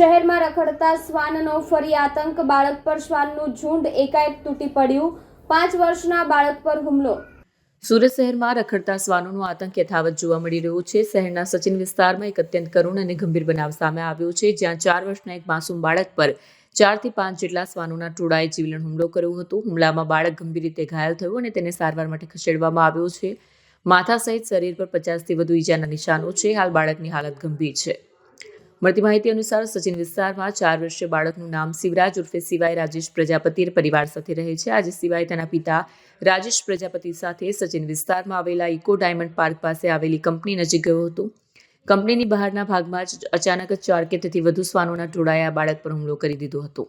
શહેરમાં રખડતા શ્વાનનો ફરી આતંક. બાળક પર શ્વાનનું ઝુંડ એકાએક તૂટી પડ્યું. પાંચ વર્ષના બાળક પર હુમલો. સુરત શહેરમાં રખડતા શ્વાનોનો આતંક યથાવત જોવા મળી રહ્યો છે. શહેરના સચિન વિસ્તારમાં એક અત્યંત કરુણ અને ગંભીર બનાવ સામે આવ્યો છે, જ્યાં ચાર વર્ષના એક માસૂમ બાળક પર ચારથી પાંચ જેટલા શ્વાનોના ટોળાએ જીવલેણ હુમલો કર્યો હતો. હુમલામાં બાળક ગંભીર રીતે ઘાયલ થયું અને તેને સારવાર માટે ખસેડવામાં આવ્યો છે. માથા સહિત શરીર પર પચાસથી વધુ ઈજાના નિશાનો છે. હાલ બાળકની હાલત ગંભીર છે. મળતી માહિતી અનુસાર સચિન વિસ્તારમાં ચાર વર્ષીય બાળકનું નામ શિવરાજ ઉર્ફે સિવાય રાજેશ પ્રજાપતિ પરિવાર સાથે રહે છે. આજે સિવાય તેના પિતા રાજેશ પ્રજાપતિ સાથે સચિન વિસ્તારમાં આવેલા ઇકો ડાયમંડ પાર્ક પાસે આવેલી કંપની નજીક ગયો હતો. કંપનીની બહારના ભાગમાં જ અચાનક ચાર કે તેથી વધુ શ્વાનોના ટોળાએ આ બાળક પર હુમલો કરી દીધો હતો.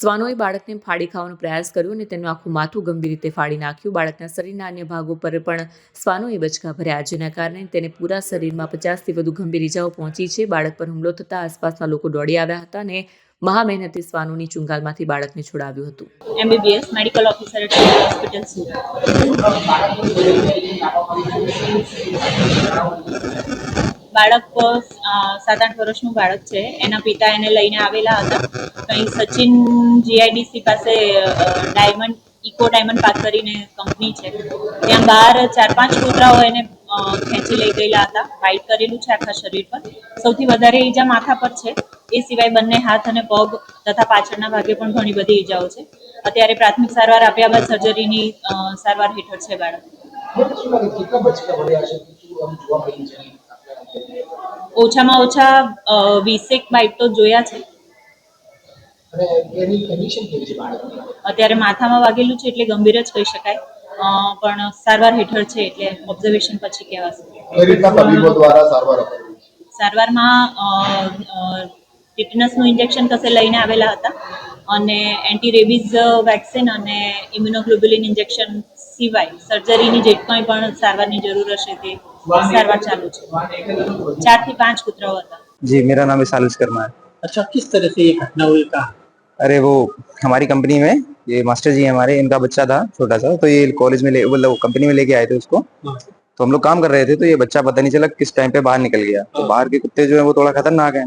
શ્વાનોએ બાળકને ફાડી ખાવાનો પ્રયાસ કર્યો અને તેનું આખું માથું ગંભીર રીતે ફાડી નાખ્યું. બાળકના શરીરના અન્ય ભાગો પર પણ શ્વાનોએ બચકા ભર્યા. જેના કારણે તેને પૂરા શરીરમાં પચાસથી વધુ ગંભીર ઇજાઓ પહોંચી છે. બાળક પર હુમલો થતાં આસપાસના લોકો દોડી આવ્યા હતા અને મહા મહેનતે શ્વાનોની ચુંગાલમાંથી બાળકને છોડાવ્યું હતું. એમબીબીએસ મેડિકલ ઓફિસર હોસ્પિટલ બાળક સાત આઠ વર્ષનું બાળક છે. એના પિતા એને લઈને આવેલા હતા. કંઈ સચિન જીઆઈડીસી પાસે ડાયમંડ, ઇકો ડાયમંડ પાર્ક કરીને કંપની છે. ત્યાં બહાર ચાર પાંચ કૂતરાઓ એને ખેંચી લઈ ગયેલા હતા. બાઇટ કરેલું છે આખા શરીર પર. સૌથી વધારે ઈજા માથા પર છે. એ સિવાય બંને હાથ અને પગ તથા પાછળના ભાગે પણ ઘણી બધી ઈજાઓ છે. અત્યારે પ્રાથમિક સારવાર આપ્યા બાદ સર્જરીની સારવાર હેઠળ છે બાળક. ઓછામાં ઓછા વીસેક બાઇક તો જોયા છે. અત્યારે માથામાં વાગેલું છે એટલે ગંભીર જ કહી શકાય. પણ સારવાર હેઠળ છે એટલે ઓબ્ઝર્વેશન પછી કહેવાશે. સારવારમાં અ, ઇન્જેક્શન કસે લઈને આવેલા હતા અને એન્ટી રેબીઝ વેક્સિન અને ઇમ્યુનોગ્લોબ્યુલિન ઇન્જેક્શન સિવાય સર્જરીની જે કંઈ પણ સારવારની જરૂર હશે તે સારવાર ચાલુ છે ચારથી પાંચ કૂતરાઓ હતા जी मेरा नाम विशाल विश्वकर्मा है अच्छा किस तरह से ये घटना हुई कहा अरे वो हमारी कंपनी में ये मास्टर जी हैं हमारे इनका बच्चा था छोटा सा तो ये कॉलेज में ले मतलब कंपनी में लेके आए थे उसको हाँ। तो हम लोग काम कर रहे थे तो ये बच्चा पता नहीं चला किस टाइम पे बाहर निकल गया तो हाँ। बाहर के कुत्ते जो है वो थोड़ा खतरनाक है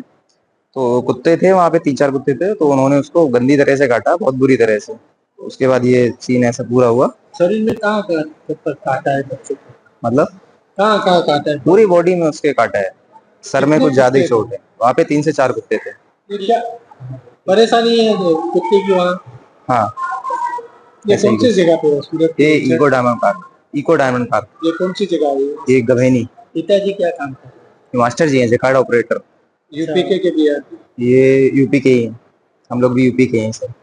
तो कुत्ते थे वहाँ पे तीन चार कुत्ते थे तो उन्होंने उसको गंदी तरह से काटा बहुत बुरी तरह से उसके बाद ये सीन ऐसा पूरा हुआ। शरीर में कहाँ कहाँ काटा है बच्चे को? मतलब? कहाँ कहाँ काटा है? पूरी बॉडी में उसके काटा है। सर में कुछ ज़्यादा ही चोट है। वहाँ पे तीन से चार कुत्ते थे। परेशानी है कुत्ते की वहाँ। हाँ। ये कौन सी जगह पे है? ये eco diamond park eco diamond park ये कौन सी जगह है ये? गभेनी। पिताजी क्या काम करते मास्टर जी हैं जकार्ड ऑपरेटर यूपी के भी आते ये यूपी के ही हैं। हम लोग भी यूपी के हैं सर हैं।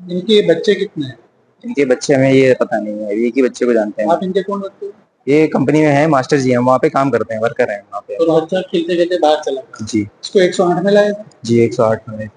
इनके बच्चे कितने हैं? इनके बच्चे हमें ये पता नहीं है एक ही बच्चे को जानते हैं। आप इनके कौन लगते हो? ये कंपनी में है मास्टर जी हम वहाँ पे काम करते हैं वर्कर हैं वहाँ पे। और बच्चा खेलते खेलते बाहर चला गया। जी। इसको 108 में लाए जी एक सौ आठ में।